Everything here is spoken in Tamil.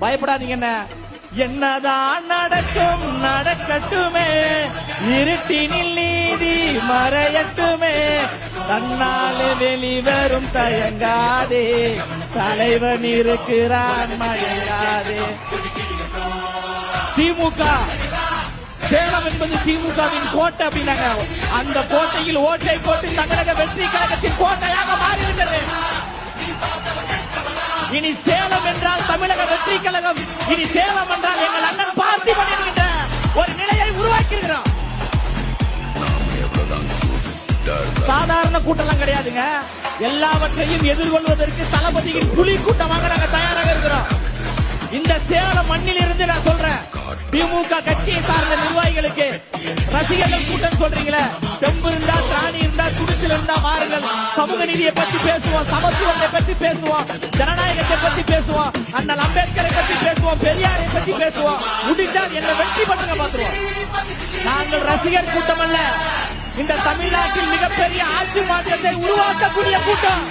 பயப்படாதீங்க என்ன என்னதான் நடக்கும் நடக்கட்டுமே. இருட்டினில் நீதி மறையட்டுமே. தன்னாலே வெளிவரும் தயங்காதே. தலைவன் இருக்கிறான் மயங்காதே. திமுக. சேலம் என்பது திமுகவின் கோட்டை அப்படின்னாங்க. அந்த கோட்டையில் ஓட்டை போட்டு தமிழக வெற்றி கழகத்தின் கோட்டையாக இனி சேலம் என்றால் தமிழக வெற்றி கழகம். இனி சேலம் என்றால் எங்கள் அண்ணன் பார்த்தி பண்ணிருக்கின்ற ஒரு நிலையை உருவாக்கியிருக்கிறோம் சாதாரண கூட்டம்லாம் கிடையாதுங்க. எல்லாவற்றையும் எதிர்கொள்வதற்கு தளபதியின் புலி கூட்டமாக நாங்க தயாராக இருக்கிறோம். இந்த சேலம் மண்ணில் இருந்து நான் சொல்றேன். திமுக கட்சியை சார்ந்த நிர்வாகிகளுக்கு ரசிகர்கள் கூட்டம் சொல்றீங்களே. தெம்பு இருந்தா இருந்தா மாறுங்கள் சமூக நீதியை பத்தி பேசுவோம் சமத்துவத்தை பத்தி பேசுவோம் ஜனநாயகத்தை பத்தி பேசுவோம் அண்ணல் அம்பேத்கரை பத்தி பேசுவோம் பெரியாரை பத்தி பேசுவோம். முடிந்தால் என்ன வெற்றி பண்ணுங்க பாத்துருவோம் நாங்கள் ரசிகர் கூட்டம் அல்ல. இந்த தமிழ்நாட்டில் மிகப்பெரிய ஆட்சி மாற்றத்தை உருவாக்கக்கூடிய கூட்டம்.